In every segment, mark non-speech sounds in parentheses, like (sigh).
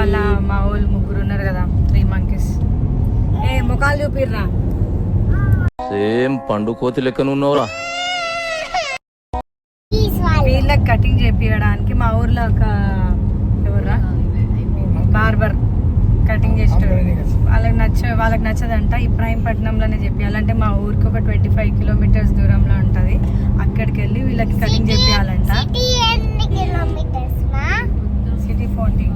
వాళ్ళ మా వాళ్ళు ముగ్గురు ఉన్నారు కదా త్రీ మంకీస్ ఏ ముఖాలు చూపిర్రా. సేమ్ పండు కోతి లెక్కనున్నావురా వీళ్ళకి కటింగ్ చేపించడానికి మా ఊర్లో ఒక ఎవర్రా? బార్బర్ కటింగ్ చేస్తాడు వాళ్ళకి నచ్చ వాళ్ళకి నచ్చదంట ఇబ్రాహీంపట్నంలోనే చెప్పాలంటే మా ఊరికి ఒక ట్వంటీ ఫైవ్ కిలోమీటర్స్ దూరంలో ఉంటుంది. అక్కడికి వెళ్ళి వీళ్ళకి కటింగ్ చేపించాలంట సిటీ ఫోర్టీ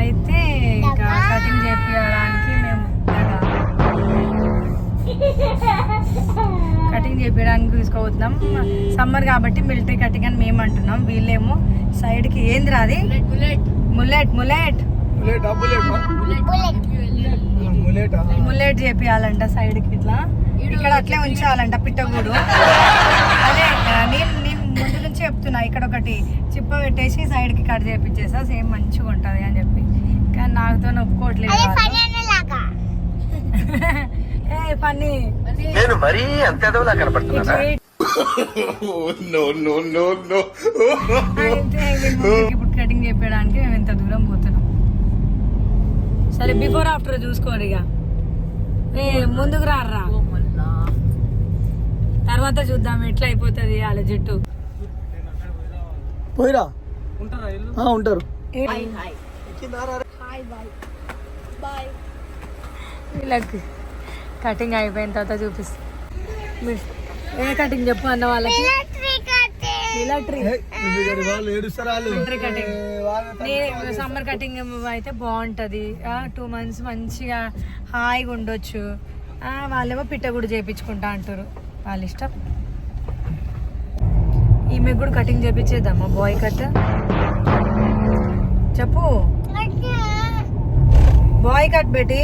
అయితే ఇక కటింగ్ చేపించడానికి మేము కటింగ్ చేపించడానికి తీసుకోబోతున్నాం సమ్మర్ కాబట్టి మిలిటరీ కటింగ్ అని మేము అంటున్నాం. వీళ్ళేమో సైడ్కి ఏంది రాది? ముల్లెట్ ముల్లెట్ ముల్లెట్ చేపియాలంట సైడ్కి ఇట్లా ఇక్కడ అట్లే ఉంచాలంట పిట్టగూడు. (laughs) అదే నేను ముందు నుంచి చెప్తున్నా ఇక్కడ ఒకటి చిప్ప పెట్టేసి సైడ్కి కట్ చేపించేసా సేమ్ మంచిగా ఉంటది అని చెప్పి. కానీ నాకుతో ఒప్పుకోవట్లేదు ఏ పని (laughs) నేను మరీ అంత ఎదవలా కనపడుతున్నా ఇప్పుడు కటింగ్ చేయడానికి మేము ఇంత దూరం పోతున్నాం. సరే బిఫోర్ ఆఫ్టర్ చూసుకోండి ఇక. ఏ ముందుకు రారా తర్వాత చూద్దాం ఎట్లా అయిపోతుంది వాళ్ళ జుట్టు. పోయిరా? ఆ, ఉంటారు. వీళ్ళకి కటింగ్ అయిపోయిన తర్వాత చూపిస్తా. ఏ కటింగ్ చెప్పు అన్న వాళ్ళకి. సమ్మర్ కటింగ్ అయితే బాగుంటది. టూ మంత్స్ మంచిగా హాయిగా ఉండొచ్చు. ఆ, వాళ్ళేమో పిట్ట కూడా చేపించుకుంటా అంటారు. వాళ్ళ ఇష్టం. ఈమె కూడా కటింగ్ చేపించేద్దామా బాయ్ కట్ చెప్పు. బాయ్ కట్ పెట్టి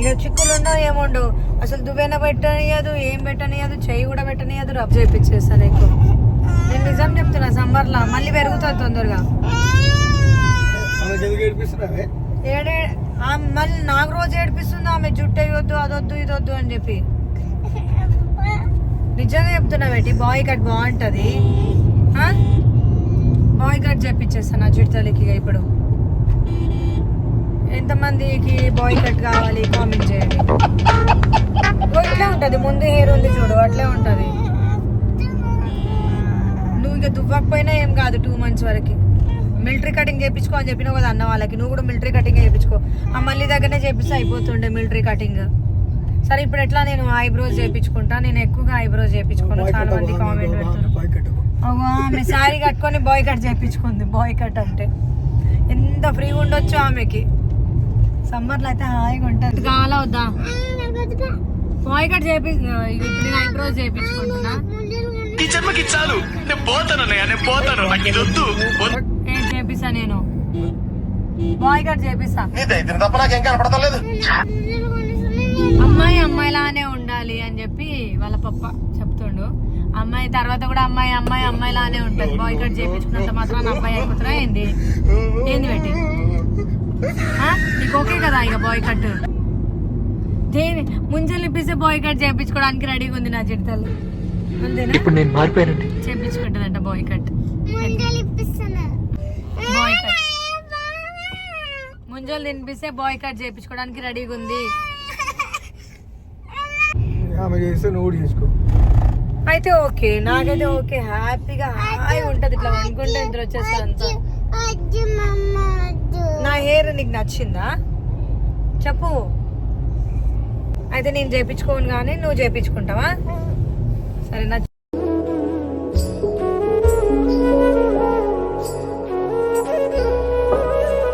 ఇక చిక్కులు ఉండవు ఏముండవు. అసలు దువ్వెన పెట్టనియదు ఏం పెట్టనియదు చెయ్యి కూడా పెట్టనియదు రబ్ చేపించేస్తాను ఎక్కువ. నేను నిజం చెప్తున్నా సమ్మర్ లా మళ్ళీ పెరుగుతుంది తొందరగా. ఏడే మళ్ళీ నాకు రోజు ఏడిపిస్తుంది ఆమె జుట్టు అయ్యొద్దు అదొద్దు ఇదొద్దు అని చెప్పి. నిజంగా చెప్తున్నా బేటి బాయ్ కట్ బాగుంటది? బాయ్ కట్ చేపించేస్తాను నా జుట్టులకి ఇక ఇప్పుడు. ఎంతమందికి బాయ్ కట్ కావాలి? కామెంట్ చేయండి. ఇట్లే ఉంటది. ముందు హెయిర్ ఉంది చూడు. అట్లే ఉంటది. నువ్వు ఇక దువ్వకపోయినా ఏం కాదు టూ మంత్స్ వరకు. మిలిటరీ కటింగ్ చేయించుకో అని చెప్పినావు కదా అన్న వాళ్ళకి. నువ్వు కూడా మిలిటరీ కటింగ్ చేయించుకో. ఆ మళ్ళీ దగ్గరనే చేపిస్తే అయిపోతుండే మిలిటరీ కటింగ్ సరే ఇప్పుడు ఎట్లా నేను ఐబ్రోస్ చేయించుకుంటా? నేను ఎక్కువగా ఐబ్రోస్ చేయించుకోను. చాలా మంది కామెంట్ పెడుతున్నారు ఆమె శారీ కట్టుకొని బాయ్ కట్ చేయించుకుంది బాయ్ కట్ అంటే ఎంత ఫ్రీగా ఉండొచ్చు ఆమెకి? సమ్మర్లో అయితే హాయిగా ఉంటుంది. కావాలా వద్దా? బాయ్ కట్ చేపి ఇప్పుడు నేను ఐబ్రోస్ చేయించుకుంటున్నా ఈ జన్మకి చాలు. నేను పోతాను అన్నయ్య నేను పోతాను. నాకు ఇది వద్దు. వద్దు. ఏం చేపిస్తా నేను? బాయ్ కట్ చేపిస్తా. నీ దైత్యం తప్ప నాకేం కనపడతలేదు. అమ్మాయి అమ్మాయిలానే ఉండాలి అని చెప్పి వాళ్ళ పప్ప. అమ్మాయి తర్వాత కూడా అమ్మాయి అమ్మాయి అమ్మాయిలానే ఉంటది. బాయ్ కట్ చేపించుకున్నంత మాత్రం అబ్బాయి అయిపోతున్నా ఏంది? ఏంది పెట్టి? నీకు ఓకే కదా ఇక బాయ్ కట్ దేని ముంజలు ఇప్పిస్తే బాయ్ కట్ చేయించుకోవడానికి రెడీగా ఉంది నా చిడతలు అంతేనా? ఇప్పుడు నేను మారిపోయానండి. చేయించుకుంటుందంట బాయ్ కట్ బాయ్ కట్ ముంజలు తినిపిస్తే బాయ్ కట్ చేయించుకోవడానికి రెడీగా ఉంది. ఆమె చేస్తే నువ్వు చేసుకో. అయితే ఓకే నాకైతే ఓకే హ్యాపీగా హాయి ఉంటది ఇట్లా అనుకుంటే ఇద్దరు వచ్చేస్తా అంతా. నా హెయిర్ నీకు నచ్చిందా? చెప్పు. అయితే నేను చేపించుకోను కానీ నువ్వు చేపించుకుంటావా? సరే నా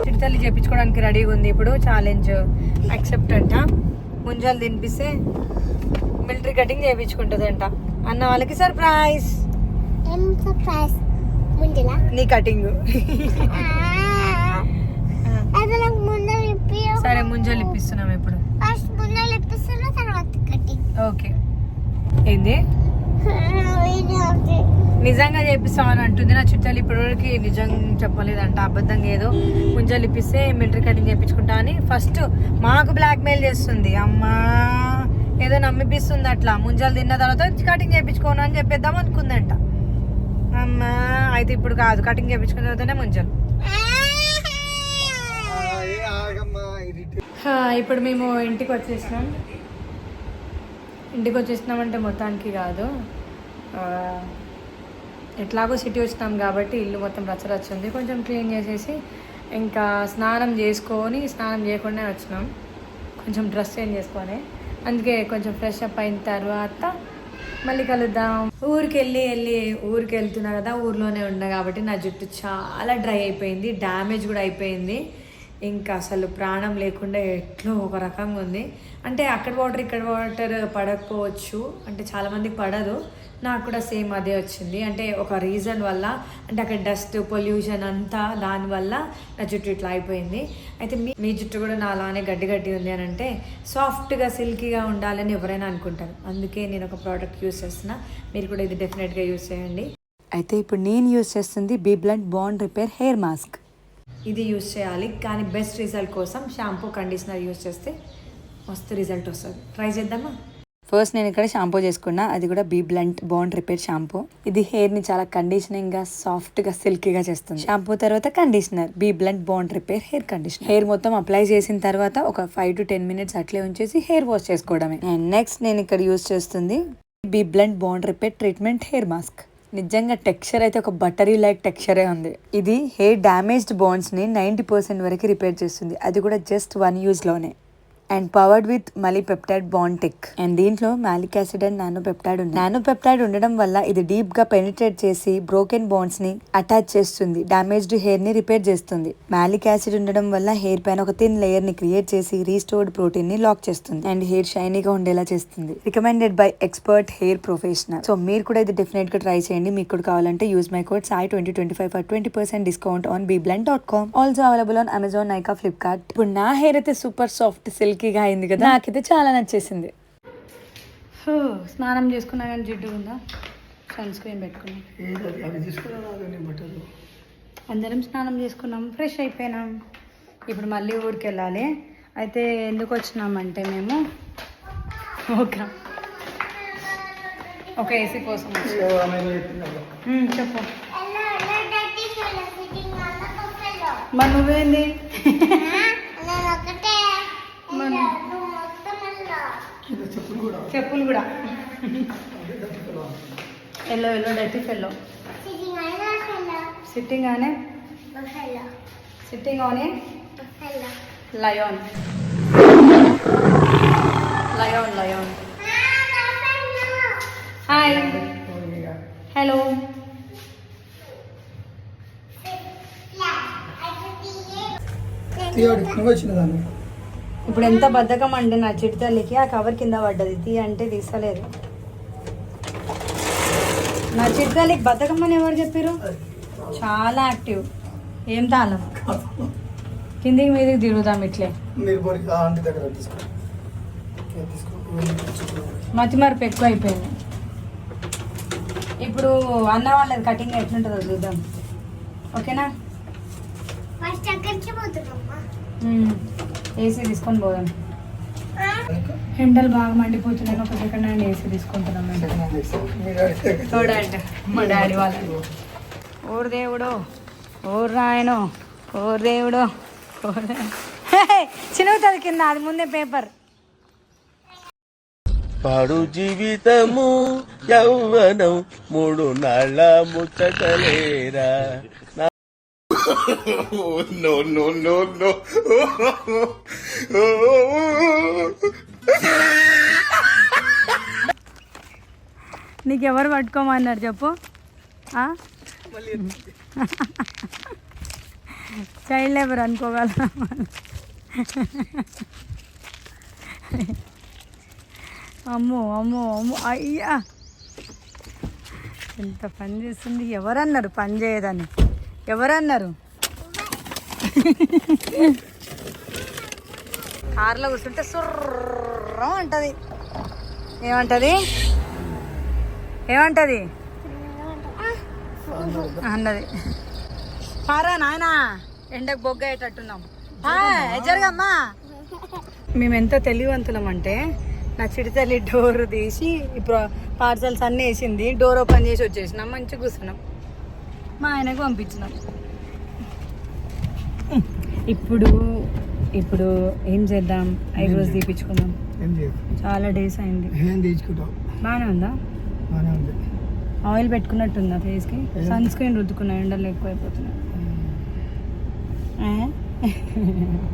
చిడితల్లి చేపించుకోవడానికి రెడీగా ఉంది ఇప్పుడు ఛాలెంజ్ యాక్సెప్ట్ అంట. ముంజాలు తినిపిస్తే మిలిటరీ కటింగ్ చేయించుకుంటుందంట. అన్న వాళ్ళకి సర్ప్రైజ్. నీ కటింగ్. సరే ముంజలు ఇప్పిస్తున్నాం ఇప్పుడు. ఓకే. ఏంది? నిజంగా చేపిస్తామని అంటుంది. నా చుట్టాలు ఇప్పటివరకు నిజం చెప్పలేదంట అబద్ధంగా ఏదో ముంజలు ఇప్పిస్తే మిలిటరీ కటింగ్ చేయించుకుంటా అని ఫస్ట్ మాకు బ్లాక్ మెయిల్ చేస్తుంది. అమ్మా ఏదో నమ్మిపిస్తుంది అట్లా. ముంజలు తిన్న తర్వాత కటింగ్ చేయించుకోను అని చెప్పేద్దాం అనుకుందంట. అమ్మా అయితే ఇప్పుడు కాదు కటింగ్ చేయించుకున్న తర్వాతనే ముంచాను ఇప్పుడు మేము ఇంటికి వచ్చేసినాం. ఇంటికి వచ్చేసినామంటే మొత్తానికి కాదు. ఎట్లాగో సిటీ వచ్చినాం కాబట్టి ఇల్లు మొత్తం రచ్చరచ్చ ఉంది. కొంచెం క్లీన్ చేసేసి ఇంకా స్నానం చేసుకొని స్నానం చేయకుండా వచ్చినాం. కొంచెం డ్రెస్ చేంజ్ చేసుకొని. అందుకే కొంచెం ఫ్రెష్ అప్ అయిన తర్వాత మళ్ళీ కలుద్దాం. ఊరికి వెళ్ళి వెళ్ళి ఊరికి వెళ్తున్నా కదా ఊర్లోనే ఉన్నా కాబట్టి నా జుట్టు చాలా డ్రై అయిపోయింది డ్యామేజ్ కూడా అయిపోయింది. ఇంకా అసలు ప్రాణం లేకుండా ఎట్లో ఒక రకంగా ఉంది. అంటే అక్కడ వాటర్ ఇక్కడ వాటర్ పడకపోవచ్చు. అంటే చాలామందికి పడదు. నాకు కూడా సేమ్ అదే వచ్చింది. అంటే ఒక రీజన్ వల్ల అంటే అక్కడ డస్ట్ పొల్యూషన్ అంతా దానివల్ల నా జుట్టు ఇట్లా అయిపోయింది. అయితే మీ మీ జుట్టు కూడా నా అలానే గడ్డి గడ్డి ఉంది అని అంటే సాఫ్ట్గా సిల్కీగా ఉండాలని ఎవరైనా అనుకుంటారు. అందుకే నేను ఒక ప్రోడక్ట్ యూస్ చేస్తున్నా. మీరు కూడా ఇది డెఫినెట్గా యూస్ చేయండి. అయితే ఇప్పుడు నేను యూస్ చేస్తుంది be blunt bond repair hair mask ఇది యూస్ చేయాలి. కానీ బెస్ట్ రిజల్ట్ కోసం షాంపూ కండిషనర్ యూస్ చేస్తే మస్తు రిజల్ట్ వస్తుంది. ట్రై చేద్దామా? ఫస్ట్ నేను ఇక్కడ షాంపూ చేసుకున్నా. అది కూడా be blunt bond repair shampoo ఇది హెయిర్ని చాలా కండిషనింగ్గా సాఫ్ట్గా సిల్కీగా చేస్తుంది. షాంపూ తర్వాత conditioner Bblunt bond repair hair conditioner hair మొత్తం అప్లై చేసిన తర్వాత ఒక ఫైవ్ టు టెన్ మినిట్స్ అట్లే ఉంచేసి హెయిర్ వాష్ చేసుకోవడమే. అండ్ నెక్స్ట్ నేను ఇక్కడ యూస్ చేస్తుంది Bblunt bond repair treatment hair mask నిజంగా టెక్స్చర్ అయితే ఒక బటరీ లైక్ టెక్స్చరే ఉంది. ఇది హెయిర్ డ్యామేజ్డ్ బాండ్స్ని నైంటీ పర్సెంట్ వరకు రిపేర్ చేస్తుంది. అది కూడా just one యూజ్లోనే and powered with multi peptide bond tech and దీంట్లో malic acid and nano peptide ఉంది నానో పెప్టైడ్ ఉండడం వల్ల ఇది డీప్గా పెనిట్రేట్ చేసి బ్రోకెన్ బాండ్స్ని అటాచ్ చేస్తుంది డామేజ్డ్ హెయిర్ని రిపేర్ చేస్తుంది. మాలిక్ యాసిడ్ ఉండడం వల్ల హెయిర్ పైన ఒక థిన్ లేయర్ని క్రియేట్ చేసి రీస్టోర్డ్ ప్రోటీన్ని లాక్ చేస్తుంది అండ్ హెయిర్ షైనీగా ఉండేలా చేస్తుంది. Recommended by expert hair professional. So మీరు కూడా ఇది డెఫినెట్గా ట్రై చేయండి. మీకు కూడా కావాలంటే use my code Sai twenty twenty five for twenty percent discount on BBlunt dot com. Also available on Amazon Nykaa Flipkart. ఇప్పుడు నా హెయిర్ అయితే సూపర్ సాఫ్ట్ సిల్క్ సిల్కీగా అయింది కదా? నాకైతే చాలా నచ్చేసింది. హో, స్నానం చేసుకున్నా కానీ జిడ్డు ఉందా? సన్ స్క్రీన్ పెట్టుకున్నాం. అందరం స్నానం చేసుకున్నాం ఫ్రెష్ అయిపోయినాం. ఇప్పుడు మళ్ళీ ఊరికి వెళ్ళాలి అయితే ఎందుకు వచ్చినామంటే మేము ఒక ఒక ఏసీ కోసం చెప్పు. మరి నువ్వేంది నేను ఒకటే మన- నువ్వు మొత్తం ఎలా కింద చెప్పులు కూడా. Yellow yellow dirty fellow sitting on? Sitting on? Lion lion lion hi hello తీయడు నువ్వు వచ్చిన దాన్ని ఇప్పుడు ఎంత బద్ధకం అండి నా చిట్టి తల్లికి ఆ కవర్ కింద పడ్డది. తీ అంటే తీసలేదు నా చిట్టి తల్లికి బద్ధకం అని ఎవరు చెప్పారు చాలా యాక్టివ్. ఏం తాళం? కిందికి మీదికి తిరుగుదాం ఇట్లే. మతి మరపు ఎక్కువ అయిపోయింది ఇప్పుడు అన్న వాళ్ళది కటింగ్ ఎట్లుంటుందో చూద్దాం. ఓకేనా? ఫస్ట్ అక్కడికి పోతున్నామ్మా ఏసీ తీసుకొని పోదాం. ఎండలు బాగా మండిపోతున్నాయి ఒక సెకండ్ హ్యాండ్ ఏసీ తీసుకుంటున్నాం డాడీ చూడండి మా డాడీ వాళ్ళు ఓరు దేవుడు ఓరు రాయను ఓరు దేవుడు చిన్నవుతుంది కింద అది ముందే పేపర్ పాడు జీవితము యౌవనం మూడు నాళ్ళ ముచ్చటలేరా? (laughs) no, no, no, no. నీకెవరు పట్టుకోమన్నారు చెప్పు? చైల్డ్ లేబర్ అనుకోగల అమ్మో అమ్మో అమ్మో అయ్యా. ఎంత పని చేస్తుంది? ఎవరన్నారు పని చేయదని? ఎవరన్నారు? కారులో కూర్చుంటే సుర్రం అంటది ఏమంటది? ఏమంటది? అన్నది. పారా నాయనా ఎండకు బొగ్గయ్యేటట్టున్నాం. జరగమ్మా మేము ఎంత తెలివంతులం అంటే నా చిడితల్లి డోర్ తీసి ఇప్పుడు పార్సల్స్ అన్నీ వేసింది డోర్ ఓపెన్ చేసి వచ్చేసినాం మంచిగా కూర్చున్నాం. మా ఆయనకు పంపించినాం. ఇప్పుడు ఇప్పుడు ఏం చేద్దాం? ఐబ్రోస్ తీపించుకుందాం ఏం చేయదు చాలా డేస్ అయింది. బాగానే ఉందా? ఆయిల్ పెట్టుకున్నట్టుందా ఫేస్కి? సన్ స్క్రీన్ రుద్దుకున్నా ఎండలు ఎక్కువైపోతున్నాయి. (laughs)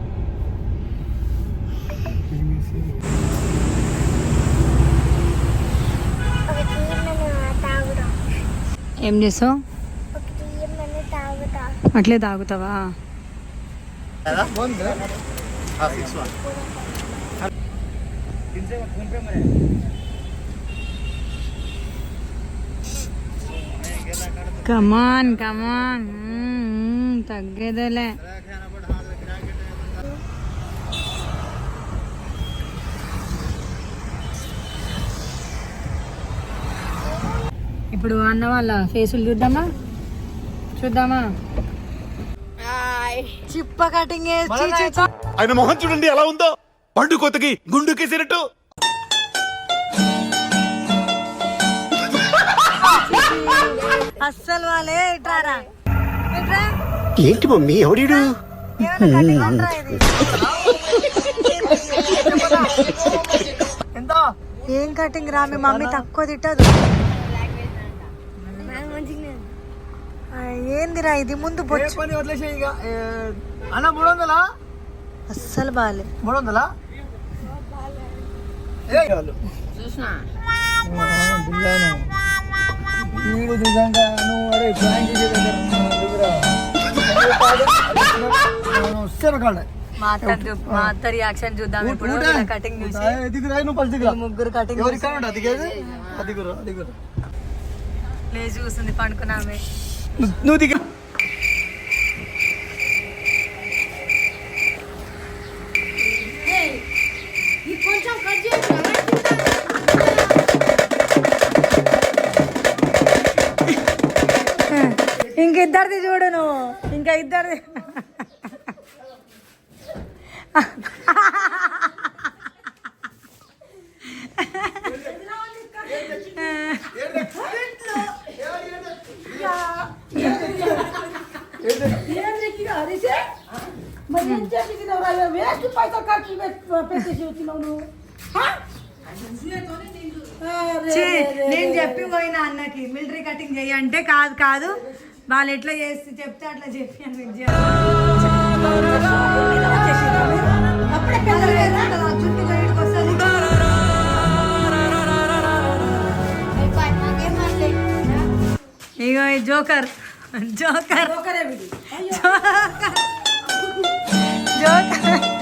ఏం చేసావు? అట్లే తాగుతావా? కమాన్ కమాన్ తగ్గేదేలే. ఇప్పుడు అన్న వాళ్ళ ఫేసులు చూద్దామా? చూద్దామా? చిప్ప కటింగ్ ఆయన మొహం చూడండి ఎలా ఉందో? పండు కొత్తకి గుండు కేసినట్టు అస్సలు వాళ్ళే ఇట్రారా? ఇట్రా? ఏంటి మమ్మీ ఇది? ఏం కటింగ్ రా మీ మమ్మీ తక్కువ తిట్టదు. ఏందిరా ఇది? ముందు బొచ్చు. పని వదిలేసే ఇక. అన్న మూడు వందలా అస్సలు బాలే. మూడు వందలా వీడు నిజంగా నువ్వు అరే ప్లాన్ చేసే దగ్గర వస్తాను కాడ మా అత్త చూ- మా అత్త రియాక్షన్ చూద్దాం ఇప్పుడు కటింగ్ చూసి. ముగ్గురు కటింగ్ లేచి చూస్తుంది పండుకున్నామే నువ్వు దిగ ఇంక ఇద్దరిది చూడు నువ్వు ఇంకా ఇద్దరిది నేను చెప్పి పోయిన అన్నకి మిలిటరీ కటింగ్ చేయంటే కాదు కాదు వాళ్ళు ఎట్లా చేస్తే చెప్తే అట్లా చెప్పి అని ఇగో జోకర్ జోకర్ జోకర్ జోకర్